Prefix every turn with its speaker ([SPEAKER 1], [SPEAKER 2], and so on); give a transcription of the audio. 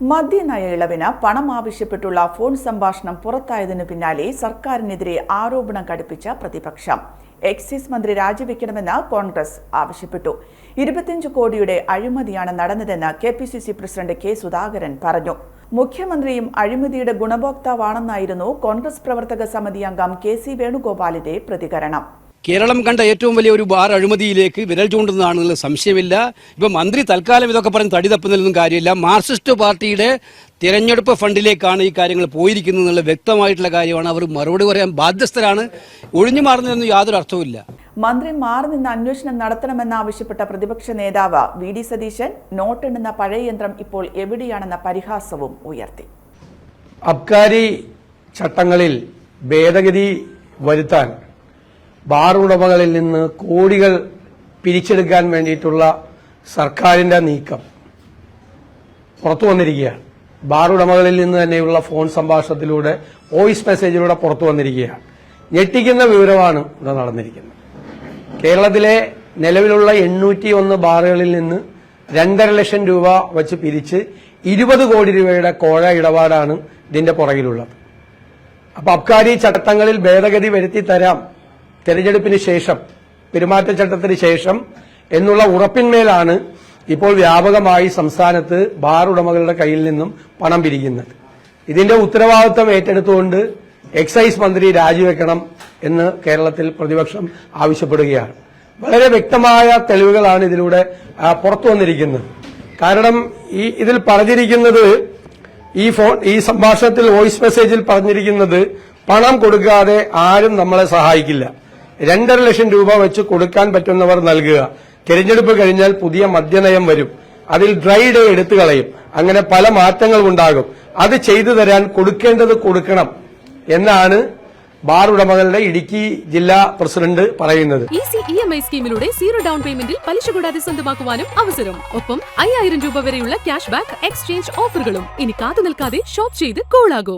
[SPEAKER 1] മദ്യനയ ഇളവിന് പണം ആവശ്യപ്പെട്ടുള്ള ഫോൺ സംഭാഷണം പുറത്തായതിനു പിന്നാലെ സർക്കാരിനെതിരെ ആരോപണം കടുപ്പിച്ച പ്രതിപക്ഷം. എക്സൈസ് മന്ത്രി രാജിവെക്കണമെന്ന് കോൺഗ്രസ് ആവശ്യപ്പെട്ടു. ഇരുപത്തിയഞ്ച് കോടിയുടെ അഴിമതിയാണ് നടന്നതെന്ന് K P C C president K Sudhakaran പറഞ്ഞു. മുഖ്യമന്ത്രിയും അഴിമതിയുടെ ഗുണഭോക്താവാണെന്നായിരുന്നു കോൺഗ്രസ് പ്രവർത്തക സമിതി അംഗം കെ സി വേണുഗോപാലിന്റെ പ്രതികരണം.
[SPEAKER 2] കേരളം കണ്ട ഏറ്റവും വലിയ ഒരു ബാർ അഴിമതിയിലേക്ക് വിരൽ ചൂണ്ടുന്നതാണെന്നുള്ള സംശയമില്ല. ഇപ്പം മന്ത്രി തൽക്കാലം ഇതൊക്കെ പറഞ്ഞ് തടി തപ്പുന്നതിലൊന്നും കാര്യമില്ല. മാർക്സിസ്റ്റ് പാർട്ടിയുടെ തിരഞ്ഞെടുപ്പ് ഫണ്ടിലേക്കാണ് ഈ കാര്യങ്ങൾ പോയിരിക്കുന്നത് എന്നുള്ള വ്യക്തമായിട്ടുള്ള കാര്യമാണ്. അവർ മറുപടി പറയാൻ ബാധ്യസ്ഥരാണ്. ഒഴിഞ്ഞു മാറുന്നതിനൊന്നും യാതൊരു അർത്ഥവുമില്ല.
[SPEAKER 1] മന്ത്രി മാറി നിന്ന് അന്വേഷണം നടത്തണമെന്നാവശ്യപ്പെട്ട പ്രതിപക്ഷ നേതാവ് വി ഡി സതീശൻ നോട്ടെണ്ണുന്ന പഴയ യന്ത്രം ഇപ്പോൾ എവിടെയാണെന്ന പരിഹാസവും ഉയർത്തി.
[SPEAKER 3] അബ്കാരി ചട്ടങ്ങളിൽ ഭേദഗതി വരുത്താൻ ബാർ ഉടമകളിൽ നിന്ന് കോടികൾ പിരിച്ചെടുക്കാൻ വേണ്ടിയിട്ടുള്ള സർക്കാരിന്റെ നീക്കം. പുറത്തു വന്നിരിക്കുകയാണ്. ബാർ ഉടമകളിൽ നിന്ന് തന്നെയുള്ള ഫോൺ സംഭാഷണത്തിലൂടെ വോയിസ് മെസ്സേജിലൂടെ പുറത്തു വന്നിരിക്കുകയാണ്. ഞെട്ടിക്കുന്ന വിവരമാണ് ഇവിടെ നടന്നിരിക്കുന്നത്. കേരളത്തിലെ നിലവിലുള്ള എണ്ണൂറ്റി ഒന്ന് ബാറുകളിൽ നിന്ന് രണ്ടര ലക്ഷം രൂപ വച്ച് പിരിച്ച് ഇരുപത് കോടി രൂപയുടെ കോഴ ഇടപാടാണ് ഇതിന്റെ പുറകിലുള്ളത്. അപ്പൊ അബ്കാരി ചട്ടങ്ങളിൽ ഭേദഗതി വരുത്തി തരാം. തെരഞ്ഞെടുപ്പിന് ശേഷം പെരുമാറ്റച്ചട്ടത്തിന് ശേഷം എന്നുള്ള ഉറപ്പിന്മേലാണ് ഇപ്പോൾ വ്യാപകമായി സംസ്ഥാനത്ത് ബാർ ഉടമകളുടെ കയ്യിൽ നിന്നും പണം പിരിക്കുന്നത് ഇതിന്റെ ഉത്തരവാദിത്വം ഏറ്റെടുത്തുകൊണ്ട് എക്സൈസ് മന്ത്രി രാജിവെക്കണം എന്ന് കേരളത്തിൽ പ്രതിപക്ഷം ആവശ്യപ്പെടുകയാണ്. വളരെ വ്യക്തമായ തെളിവുകളാണ് ഇതിലൂടെ പുറത്തു വന്നിരിക്കുന്നത്. കാരണം ഈ ഇതിൽ പറഞ്ഞിരിക്കുന്നത് ഈ ഫോൺ ഈ സംഭാഷണത്തിൽ വോയിസ് മെസ്സേജിൽ പറഞ്ഞിരിക്കുന്നത് പണം കൊടുക്കാതെ ആരും നമ്മളെ സഹായിക്കില്ല. രണ്ടര ലക്ഷം രൂപ വെച്ച് കൊടുക്കാൻ പറ്റുന്നവർ നൽകുക. തിരഞ്ഞെടുപ്പ് കഴിഞ്ഞാൽ പുതിയ മദ്യനയം വരും. അതിൽ ഡ്രൈ ഡേ എടുത്തു കളയും. അങ്ങനെ പല മാറ്റങ്ങളും ഉണ്ടാകും. അത് ചെയ്തു തരാൻ കൊടുക്കേണ്ടത് കൊടുക്കണം എന്നാണ് ബാർ ഉടമകളുടെ ഇടുക്കി ജില്ലാ പ്രസിഡന്റ് പറയുന്നത്.
[SPEAKER 4] ഈസി ഇ എം ഐ സ്കീമിലൂടെ സീറോ ഡൗൺ പേയ്മെന്റിൽ പലിശ കൂടാതെ സ്വന്തമാക്കുവാനും അവസരം. ഒപ്പം അയ്യായിരം രൂപ വരെയുള്ള ക്യാഷ് ബാക്ക് എക്സ്ചേഞ്ച് ഓഫറുകളും. ഇനി കാത്തു നിൽക്കാതെ ഷോപ്പ് ചെയ്ത് കൂളാകൂ